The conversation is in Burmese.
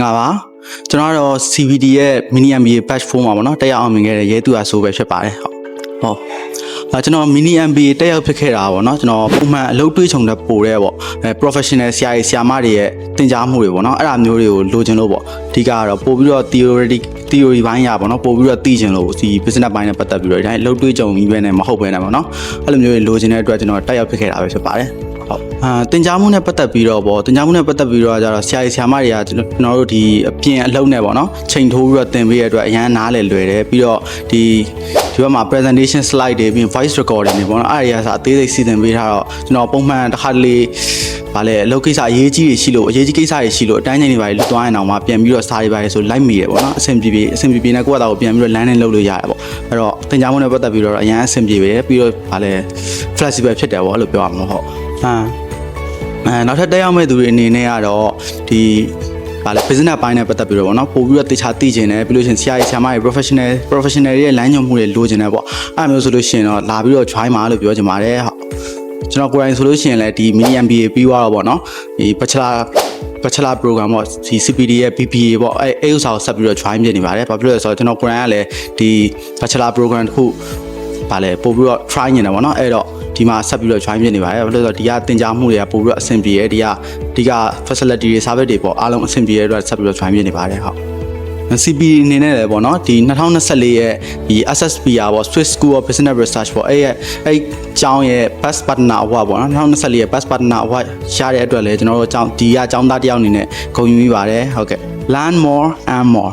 င်္ဂလာပါကျွန်တော်ကတော့ CVD ရဲ့ mini MBA batch 4မှာပေါ့နော်တက်ရောက်အောင်မြင်ခဲ့တဲ့ရဲသူအဆိုပဲဖြစ်ပါတယ်ဟုတ်ဟုတ်အဲကျွန်တော် mini MBA တက်ရောက်ဖြစ်ခဲ့တာပေါ့နော်ကျွန်တော်ပုံမှန်အလုပ်တွေးချုံတဲ့ပို့တဲ့ပေါ့အဲ professional ဆရာကြီးဆရာမတွေရဲ့သင်ကြားမှုတွေပေါ့နော်အဲ့ဒါမျိုးတွေကိုလိုချင်လို့ပေါ့အဓိကကတော့ပို့ပြီးတော့ theoretic theory ဘိုင်းရပေါ့နော်ပို့ပြီးတော့သိချင်လို့ဒီ business ဘိုင်းနဲ့ပတ်သက်ပြီးတော့ဒီတိုင်းအလုပ်တွေးချုံပြီးပဲနဲ့မဟုတ်ပဲနဲ့ပေါ့နော်အဲ့လိုမျိုးတွေလိုချင်တဲ့အတွက်ကျွန်တော်တက်ရောက်ဖြစ်ခဲ့တာပဲဖြစ်ပါတယ် ဟုတ်အာတင် जा မှုနဲ့ပတ်သက်ပြီးတော့ပေါ့တင် जा မှုနဲ့ပတ်သက်ပြီးတော့ကျတော့ဆရာကြီးဆရာမတွေကကျွန်တော်တို့ဒီအပြင်အလုပ်နဲ့ပေါ့နော်ချိန်ထိုးပြီးတော့သင်ပေးရတဲ့အတွက်အရန်နားလည်လွယ်တယ်ပြီးတော့ဒီဒီဘက်မှာ presentation slide တွေပြီးရင် voice recording တွေပေါ့နော်အဲ့ဒီအစားအသေးစိတ်စီစဉ်ပေးထားတော့ကျွန်တော်ပုံမှန်တစ်ခါတလေဗာလေအလုပ်ကိစ္စအရေးကြီးတွေရှိလို့အရေးကြီးကိစ္စတွေရှိလို့အတိုင်းချိန်တွေပါလွတ်သွားရင်တော့မှပြန်ပြီးတော့စားတွေပါလေဆိုလိုက်မိတယ်ပေါ့နော်အဆင်ပြေပြေအဆင်ပြေပြေနဲ့ကိုယ့်အသားကိုပြန်ပြီးတော့လမ်းနဲ့လုပ်လို့ရတယ်ပေါ့အဲ့တော့တင် जा မှုနဲ့ပတ်သက်ပြီးတော့အရန်အဆင်ပြေပဲပြီးတော့ဗာလေ flexible ဖြစ်တယ်ပေါ့အဲ့လိုပြောရမှာဟုတ် ဟမ်အဲနောက်ထပ်တက်ရောက်မဲ့သူတွေအနေနဲ့ကတော့ဒီဗာလေ business ဘိုင်းနဲ့ပတ်သက်ပြီးတော့ဗောနော်ပို့ပြီးတော့တခြားသိကျင်တယ်ပြီးလို့ရှရင်ဆရာကြီးဆရာမတွေ professional professional တွေရဲ့လမ်းညွှန်မှုတွေလိုချင်တယ်ပေါ့အဲ့လိုမျိုးဆိုလို့ရှိရင်တော့လာပြီးတော့ join ပါလို့ပြောချင်ပါတယ်ဟုတ်ကျွန်တော်ကိုယ်တိုင်ဆိုလို့ရှိရင်လည်းဒီ mini MBA ပြီးသွားတော့ဗောနော်ဒီ bachelor bachelor program ပေါ့ဒီ CPD ရဲ့ BBA ပေါ့အဲအဲဥစ္စာကိုဆက်ပြီးတော့ join ဖြစ်နေပါတယ်ဘာဖြစ်လို့လဲဆိုတော့ကျွန်တော်ကိုယ်တိုင်ကလည်းဒီ bachelor program တစ်ခုဗာလေပို့ပြီးတော့ try နေတယ်ဗောနော်အဲ့တော့ ဒီမှာဆက်ပြီးတော့ join ဖြစ်နေပါတယ်ဘာလို့လဲဆိုတော့ဒီကတင် जा မှုတွေကပို့ပြီးတော့အဆင်ပြေတယ်ဒီကဒီက facility တွေ service တွေပေါ့အားလုံးအဆင်ပြေတဲ့အတွက်ဆက်ပြီးတော့ join ဖြစ်နေပါတယ်ဟုတ် CP အနေနဲ့လည်းပေါ့နော်ဒီ2024ရဲ့ဒီ SSPR ပေါ့ Swiss School of Business Research ပေါ့အဲ့ရဲ့အဲ့ကျောင်းရဲ့ Best Partner Award ပေါ့နော်2024ရဲ့ Best Partner Award ရတဲ့အတွက်လည်းကျွန်တော်တို့ကျောင်းဒီကကျောင်းသားတစ်ယောက်အနေနဲ့ဂုဏ်ယူမိပါတယ်ဟုတ်ကဲ့ Learn more and more